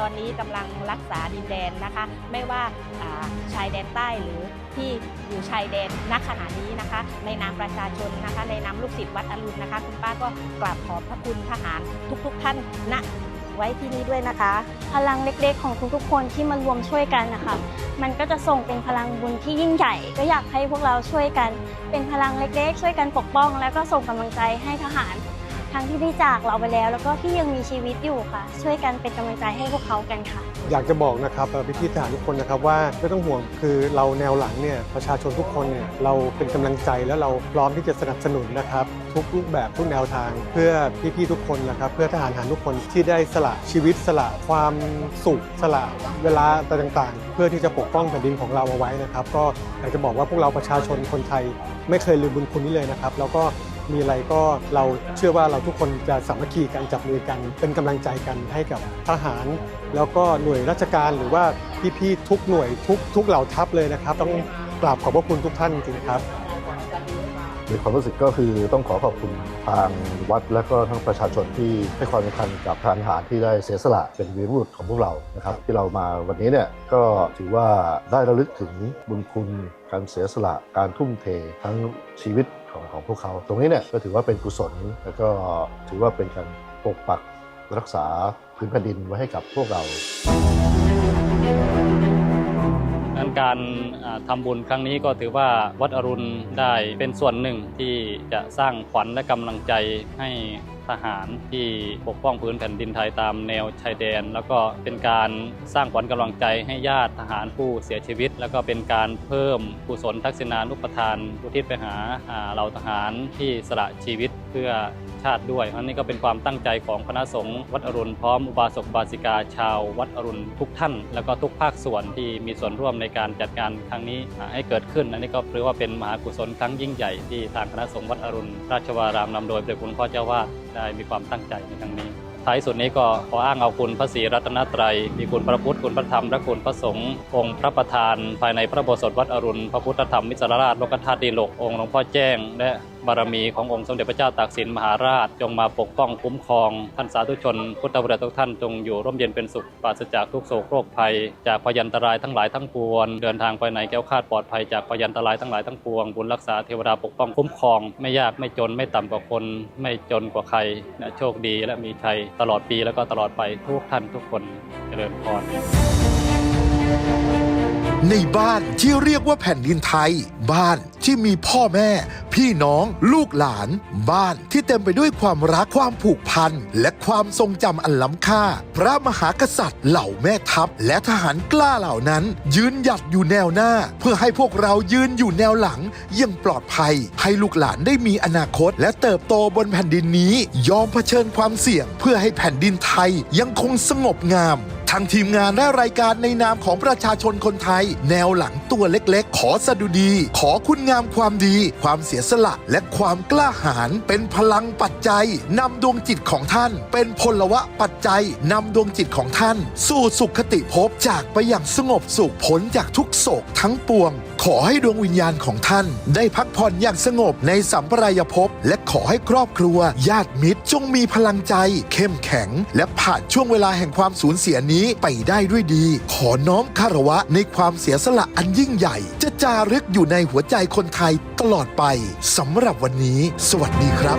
ตอนนี้กำลังรักษาดินแดนนะคะ ไม่ว่าชายแดนใต้หรือที่อยู่ชายแดนณขณะนี้นะคะ ในนามประชาชนนะคะ ในนามลูกศิษย์วัดอรุณนะคะ คุณป้าก็กราบขอบพระคุณทหารทุก ๆ ท่านณไว้ที่นี่ด้วยนะคะ พลังเล็กๆ ของทุกๆคนที่มารวมช่วยกันนะคะมันก็จะส่งเป็นพลังบุญที่ยิ่งใหญ่ ก็อยากให้พวกเราช่วยกัน เป็นพลังเล็กๆ ช่วยกันปกป้อง แล้วก็ส่งกำลังใจให้ทหาร ทั้งที่ได้จากเราไปแล้ว แล้วก็ที่ยังมีชีวิตอยู่ค่ะ ช่วยกันเป็นกำลังใจให้พวกเขากันค่ะ อยากจะบอกนะครับเอ่พี่ๆทหารทุกคนนะครับว่าไม่ต้องห่วงคือเราแนวหลังเนี่ยประชาชนทุกคนเนี่ยเราเป็นกำลังใจแล้วเราพร้อมที่จะสนับสนุนนะครับ ทุกรูปแบบทุกแนวทาง เพื่อพี่ๆทุกคนนะครับเพื่อทหารหารทุกคนที่ได้สละชีวิตสละความสุขสละเวลาต่างๆ เพื่อที่จะปกป้องแผ่นดินของเราเอาไว้นะครับ ก็อยากจะบอกว่าพวกเราประชาชนคนไทย ไม่เคยลืมบุญคุณนี้เลยนะครับ แล้วก็ มีอะไรก็เราเชื่อว่าเราทุกคนจะสามัคคีกันจับมือกัน เป็นกำลังใจกันให้กับทหาร แล้วก็หน่วยราชการหรือว่าพี่ๆทุกหน่วยทุกทุกเหล่าทัพเลยนะครับ ต้องกราบขอบพระคุณทุกท่านจริงครับในความรู้สึกก็คือต้องขอขอบคุณทางวัดและก็ทั้งประชาชนที่ให้ความสำคัญกับทารทหารที่ได้เสียสละเป็นวีรบุรุษของพวกเรานะครับ ที่เรามาวันนี้เนี่ยก็ถือว่าได้ระลึกถึงบุญคุณการเสียสละการทุ่มเททั้งชีวิต ของของพวกเขา ตรงนี้เนี่ยก็ถือว่าเป็นกุศล แล้วก็ถือว่าเป็นการปกปักรักษาพื้นแผ่นดินไว้ให้กับพวกเราั้นการทำทำบุญครั้งนี้ก็ถือว่าวัดอรุณได้เป็นส่วนหนึ่งที่จะสร้างขวัญและกำลังใจให้ ทหารที่ปกป้องพื้นแผ่นดินไทยตามแนวชายแดน แล้วก็เป็นการสร้างขวัญกำลังใจให้ญาติทหารผู้เสียชีวิต แล้วก็เป็นการเพิ่มกุศลทักษิณานุปทานอุทิศไปหาเหล่าทหารที่สละชีวิตเพื่อชาติด้วยอันนี้ก็เป็นความตั้งใจของคณะสงฆ์วัดอรุณพร้อมอุบาสกบาสิกาชาว วัดอรุณทุกท่าน แล้วก็ทุกภาคส่วนที่มีส่วนร่วมในการจัดงานครั้งนี้ให้เกิดขึ้น อันนี้ก็ถือว่าเป็นมหากุศลครั้งยิ่งใหญ่ที่ทางคณะสงฆ์วัดอรุณราชวารามนำโดยพระคุณพ่อเจ้าวาดได้มีความตั้งใจในครั้งนี้ ท้ายสุดนี้ก็ขออ้างเอาคุณพระศรีรัตนตรัย มีคุณพระพุทธคุณพระธรรมและคุณพระสงฆ์องค์พระประธาน ภายในพระโบสถวัดอรุณ พระพุทธธรรมมิจรราชโลกธาตุดีโลกองค์หลวงพ่อแจ้ง และ บารมีขององค์สมเด็จพระเจ้าตากสินมหาราช จงมาปกป้องคุ้มครองท่านสาธุชน พุทธบริษัททุกท่านจงอยู่ร่มเย็นเป็นสุขปราศจากทุกโศกโรคภัย จากพยันตรายทั้งหลายทั้งปวงเดินทางไปไหนแก้วคาดปลอดภัยจากพยันตรายทั้งหลายทั้งปวงบุญรักษาเทวดาปกป้องคุ้มครอง ไม่ยากไม่จนไม่ต่ำกว่าคน ไม่จนกว่าใครนะโชคดีและมีชัยตลอดปีแล้วก็ตลอดไปทุกท่านทุกคนเจริญพร ในบ้านที่เรียกว่าแผ่นดินไทย บ้านที่มีพ่อแม่ พี่น้องลูกหลาน บ้านที่เต็มไปด้วยความรักความผูกพัน และความทรงจำอันล้ำค่า พระมหากษัตริย์เหล่าแม่ทัพ และทหารกล้าเหล่านั้น ยืนหยัดอยู่แนวหน้า เพื่อให้พวกเรายืนอยู่แนวหลังยังปลอดภัย ให้ลูกหลานได้มีอนาคต และเติบโตบนแผ่นดินนี้ ยอมเผชิญความเสี่ยง เพื่อให้แผ่นดินไทยยังคงสงบงาม ทางทีมงานและรายการในนามของประชาชนคนไทย แนวหลังตัวเล็กๆ ขอสดุดี ขอคุณงามความดี ความเสียสละ และความกล้าหาญเป็นพลังปัจจัยนำดวงจิตของท่าน เป็นพลวะปัจจัยนำดวงจิตของท่าน สู่สุขคติภพจากไปอย่างสงบสุขพ้นจากทุกโศกทั้งปวง ขอให้ดวงวิญญาณของท่าน ได้พักผ่อนอย่างสงบในสัมปรายภพและขอให้ครอบครัว ญาติมิตรจงมีพลังใจ เข้มแข็ง และผ่านช่วงเวลาแห่งความสูญเสียนี้นี้ไปได้ด้วยดี ขอน้อมคารวะในความเสียสละอันยิ่งใหญ่ จะจารึกอยู่ในหัวใจคนไทยตลอดไปสำหรับวันนี้ สวัสดีครับ